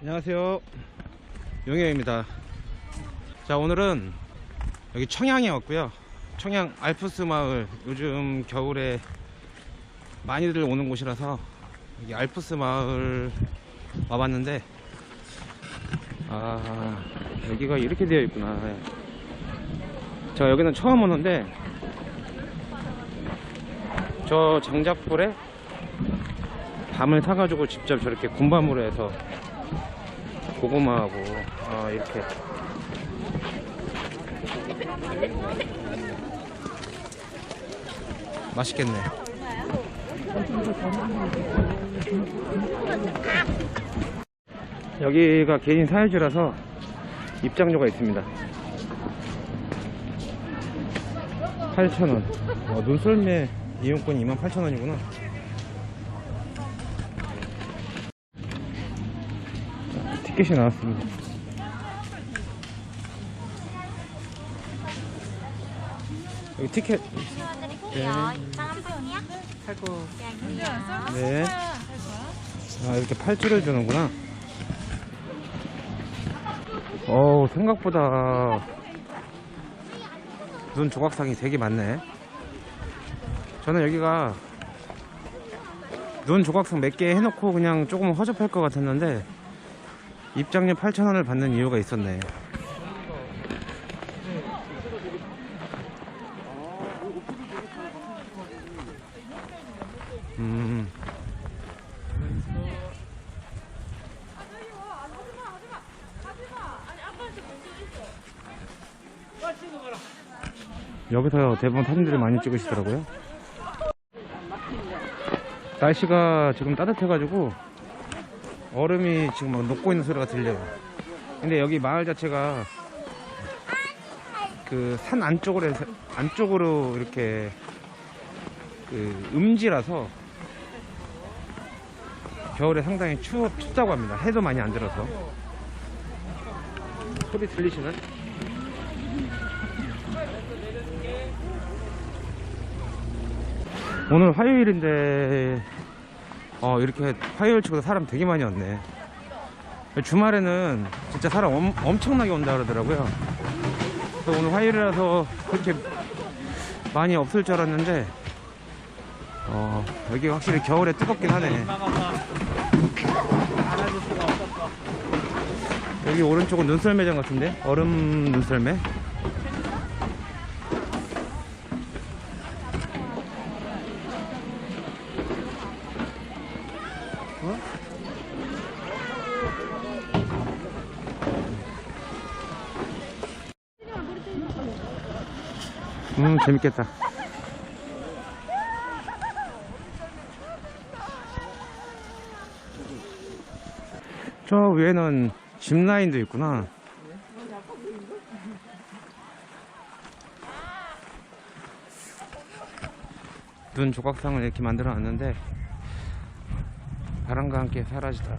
안녕하세요. 용영입니다. 자 오늘은 여기 청양에 왔고요. 청양 알프스 마을. 요즘 겨울에 많이들 오는 곳이라서 여기 알프스 마을 와봤는데 아 여기가 이렇게 되어 있구나. 제가 여기는 처음 오는데 저 장작불에 밤을 사가지고 직접 저렇게 군밤으로 해서 고구마하고 아 이렇게. 맛있겠네. 여기가 개인 사유지라서 입장료가 있습니다. 8,000원. 어, 눈썰매 이용권이 28,000원이구나 티켓이 나왔습니다 여기 티켓 드릴게요. 한 네. 네. 아, 이렇게 팔찌를 주는구나. 어우, 생각보다 눈 조각상이 되게 많네. 저는 여기가 눈 조각상 몇 개 해놓고 그냥 조금 허접할 것 같았는데 입장료 8,000원을 받는 이유가 있었네. 음. 여기서 대부분 사진들을 많이 찍으시더라고요. 날씨가 지금 따뜻해가지고 얼음이 지금 막 녹고 있는 소리가 들려요. 근데 여기 마을 자체가 그 산 안쪽으로 해서- 안쪽으로 이렇게 그 음지라서 겨울에 상당히 추, 춥다고 합니다. 해도 많이 안 들어서. 소리 들리시나? 오늘 화요일인데 어 이렇게 화요일 치고도 사람 되게 많이 왔네. 주말에는 진짜 사람 엄, 엄청나게 온다 그러더라고요. 그래서 오늘 화요일이라서 그렇게 많이 없을 줄 알았는데 어, 여기 확실히 겨울에 뜨겁긴 하네. 여기 오른쪽은 눈썰매장 같은데? 얼음 눈썰매? 음, 재밌겠다. 저 위에는 짚라인도 있구나. 눈 조각상을 이렇게 만들어 놨는데 바람과 함께 사라지더라.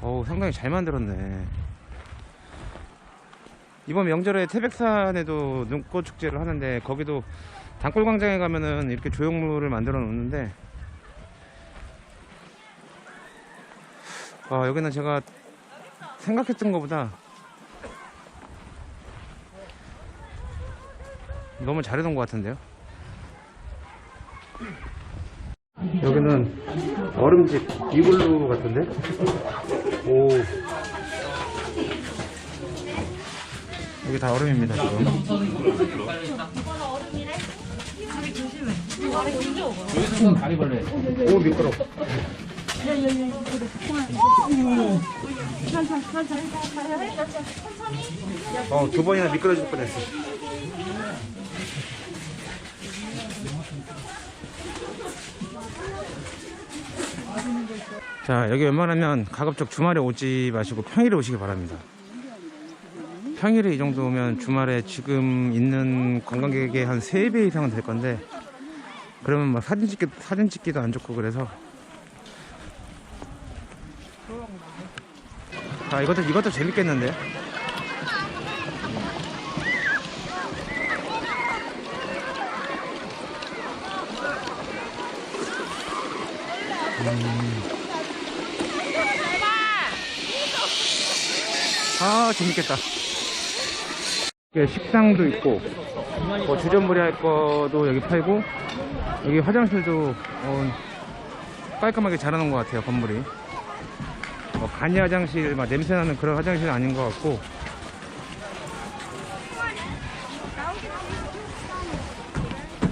어우, 상당히 잘 만들었네. 이번 명절에 태백산에도 눈꽃 축제를 하는데 거기도 단골 광장에 가면은 이렇게 조형물을 만들어 놓는데 아, 여기는 제가 생각했던 것보다 너무 잘해놓은 것 같은데요? 여기는 얼음집 이글루 같은데? 오. 여기 다 얼음입니다, 지금. 오, 미끄러. 어, 두 번이나 미끄러질 뻔했어. 자, 여기 웬만하면 가급적 주말에 오지 마시고 평일에 오시기 바랍니다. 평일에 이 정도면 주말에 지금 있는 관광객의 한 3배 이상은 될 건데, 그러면 막 사진 찍기, 사진 찍기도 안 좋고 그래서. 아, 이것도, 이것도 재밌겠는데요? 아 재밌겠다 식당도 있고 뭐 주전부리 할 거도 여기 팔고 여기 화장실도 어, 깔끔하게 잘 해놓은 것 같아요 건물이. 뭐 간이 화장실 막 냄새나는 그런 화장실은 아닌 것 같고.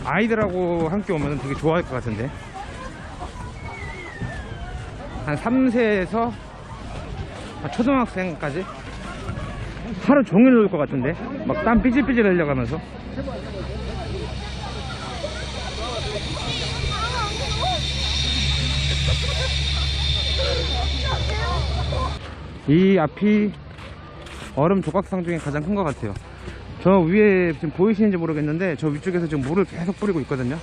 아이들하고 함께 오면 되게 좋아할 것 같은데. 한 3세에서 초등학생까지 하루 종일 놀 것 같은데? 막 땀 삐질삐질 흘려가면서? 이 앞이 얼음 조각상 중에 가장 큰 것 같아요. 저 위에 지금 보이시는지 모르겠는데 저 위쪽에서 지금 물을 계속 뿌리고 있거든요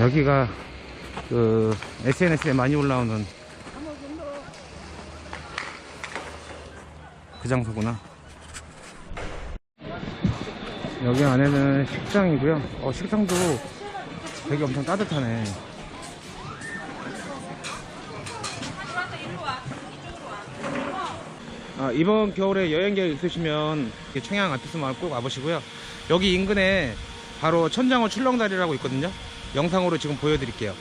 여기가 그 SNS에 많이 올라오는 그 장소구나. 여기 안에는 식당이고요. 어, 식당도 되게 엄청 따뜻하네. 아, 이번 겨울에 여행 계획 있으시면 청양 아티스 마을 꼭 와보시고요. 여기 인근에 바로 천장호 출렁다리라고 있거든요. 영상으로 지금 보여드릴게요.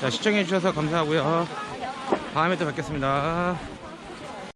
자, 시청해주셔서 감사하고요. 다음에 또 뵙겠습니다.